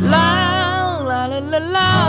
啦啦啦啦啦。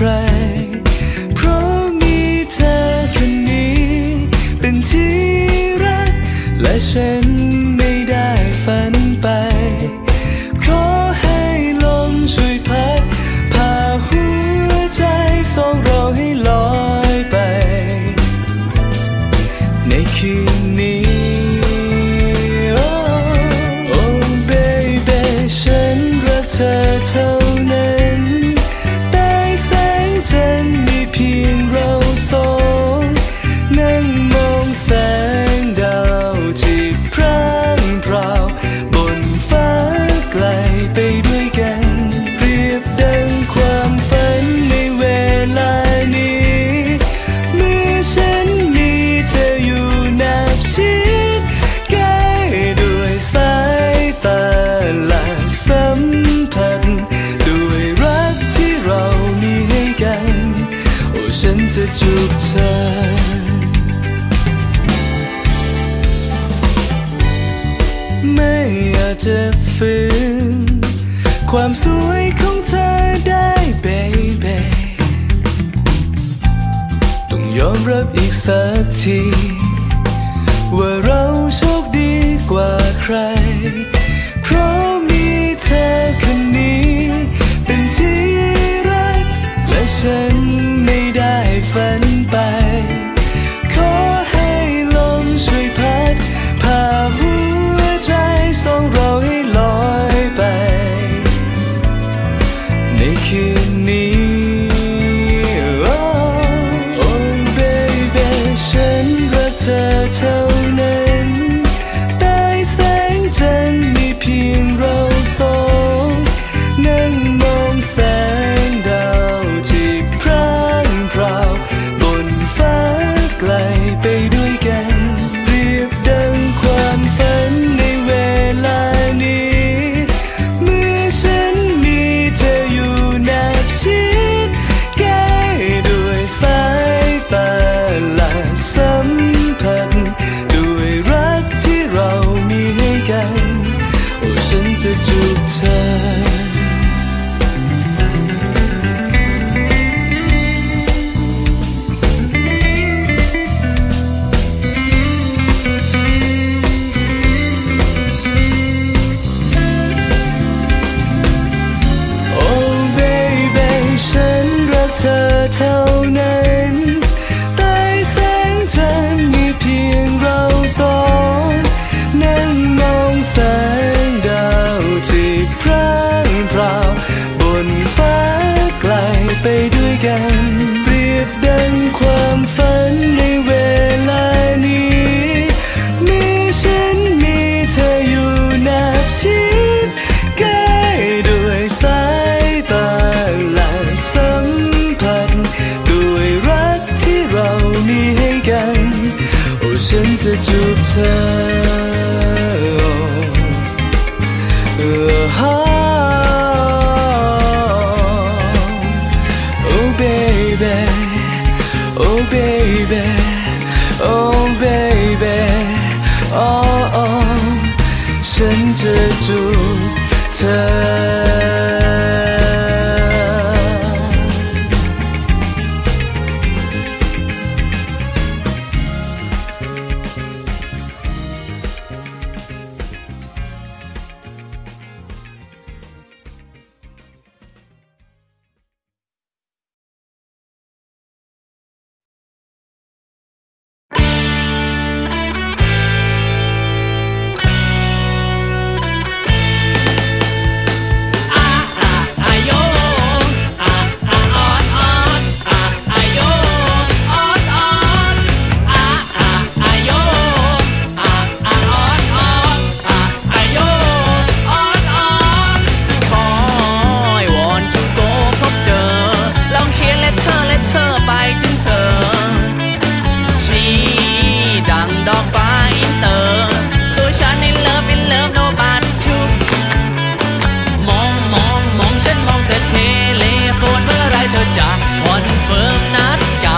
เพราะมีเธอคนนี้ เป็นที่รัก และฉันไม่ได้ฝันไป ขอให้ลมช่วยพัพาหัวใจสองเราให้ลอยไป ในคืนนี้เธอเท่า จะฝืนความสวยของเธอได้เบเบต้องยอมรับอีกสักที ว่า ถึงเ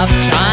I'm trying.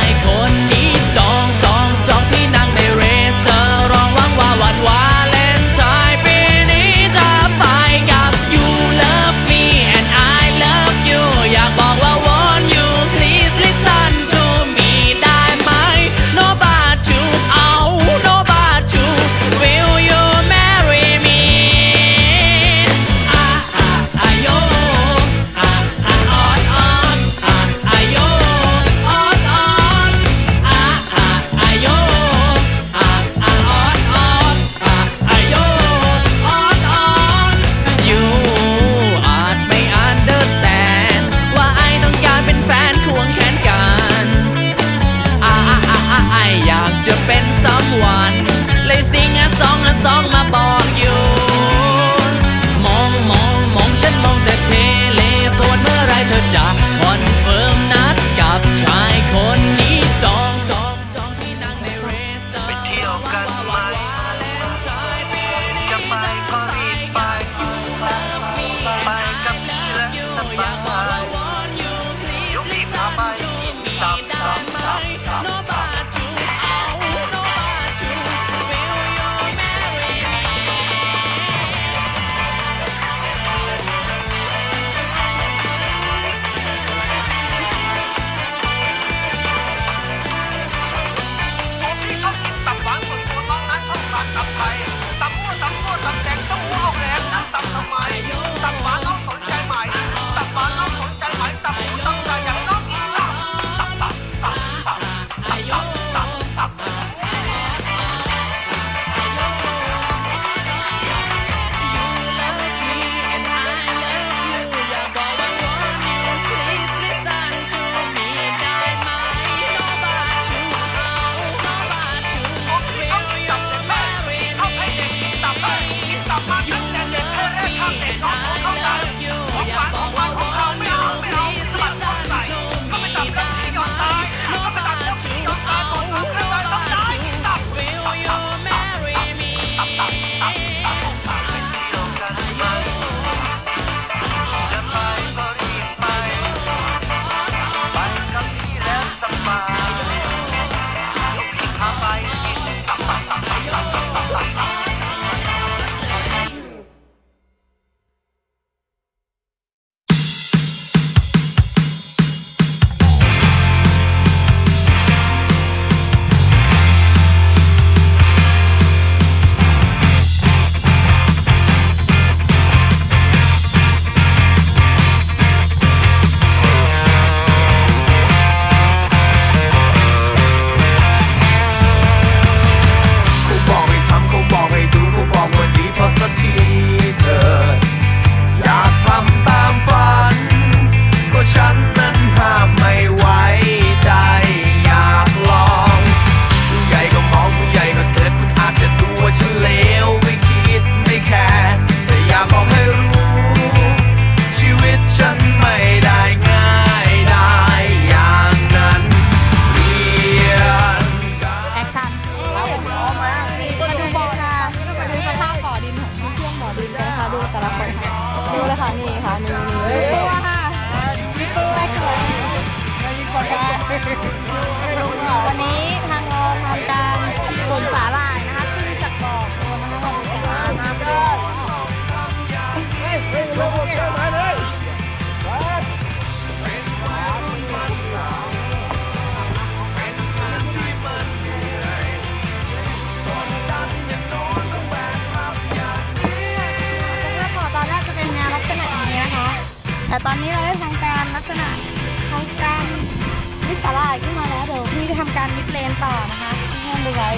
ต่อนะคะที่ห้องดูไว้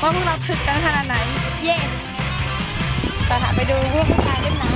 ว่าพวกเราถึกกันขนาดไหน เย้ต่อหาไปดูพวกผู้ชายเล่นน้ำ